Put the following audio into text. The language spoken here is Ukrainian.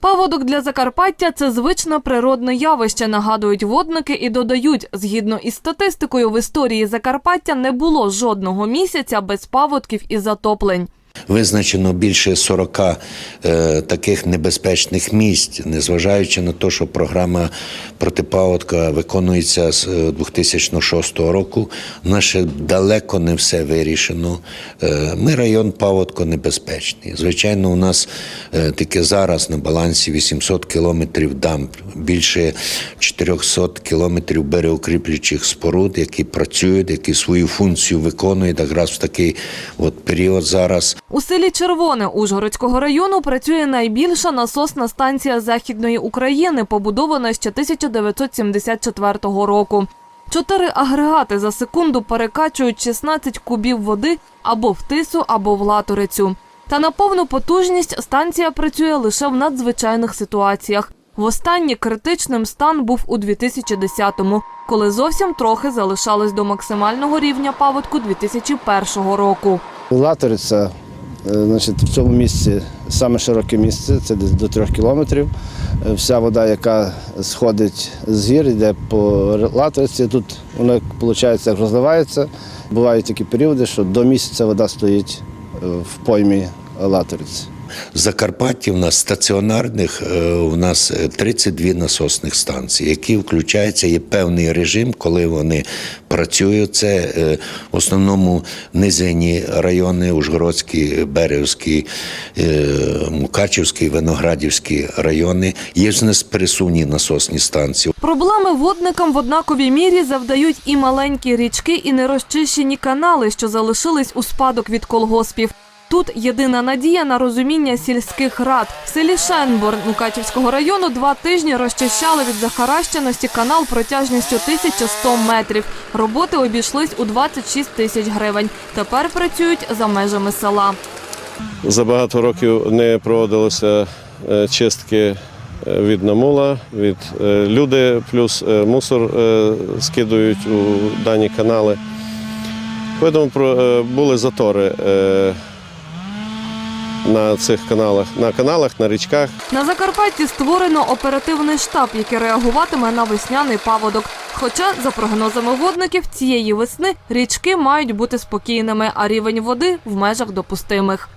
Паводок для Закарпаття це звичне природне явище, нагадують водники і додають, згідно із статистикою, в історії Закарпаття не було жодного місяця без паводків і затоплень. Визначено більше 40 е, таких небезпечних місць, незважаючи на те, що програма протипаводка виконується з е, 2006 року. Наше далеко не все вирішено. Е, ми район паводко-небезпечний. Звичайно, у нас е, тільки зараз на балансі 800 кілометрів дамб, більше 400 кілометрів береукріплюючих споруд, які працюють, які свою функцію виконують якраз в такий от період зараз. У селі Червоне Ужгородського району працює найбільша насосна станція Західної України, побудована ще 1974 року. Чотири агрегати за секунду перекачують 16 кубів води або в тису, або в латорицю. Та на повну потужність станція працює лише в надзвичайних ситуаціях. Востаннє критичним стан був у 2010-му, коли зовсім трохи залишалось до максимального рівня паводку 2001 року. Латориця, значить, в цьому місці саме широке місце, це десь до трьох кілометрів. Е, Вся вода, яка сходить з гір, йде по латриці. тут воно виходить, як розливається. Бувають такі періоди, що до місяця вода стоїть е, в поймі латориці. В Закарпатті в нас стаціонарних, е, у нас е, 32 насосних станції, які включаються, є певний режим, коли вони працюють. Це е, в основному низинні райони, Ужгородський, Березький, е, Мукачівський, Виноградівський райони. Є ж нас пересувні насосні станції. Проблеми водникам в однаковій мірі завдають і маленькі річки, і нерозчищені канали, що залишились у спадок від колгоспів. Тут єдина надія на розуміння сільських рад. В селі Шенборн Мукачівського району два тижні розчищали від захаращеності канал протяжністю 1100 метрів. Роботи обійшлись у 26 тисяч гривень. Тепер працюють за межами села. За багато років не проводилося е, чистки е, від намула, від е, люди, плюс мусор скидують у дані канали. Е, були затори на цих каналах, на каналах, на річках. На Закарпатті створено оперативний штаб, який реагуватиме на весняний паводок. Хоча, за прогнозами водників, цієї весни річки мають бути спокійними, а рівень води в межах допустимих.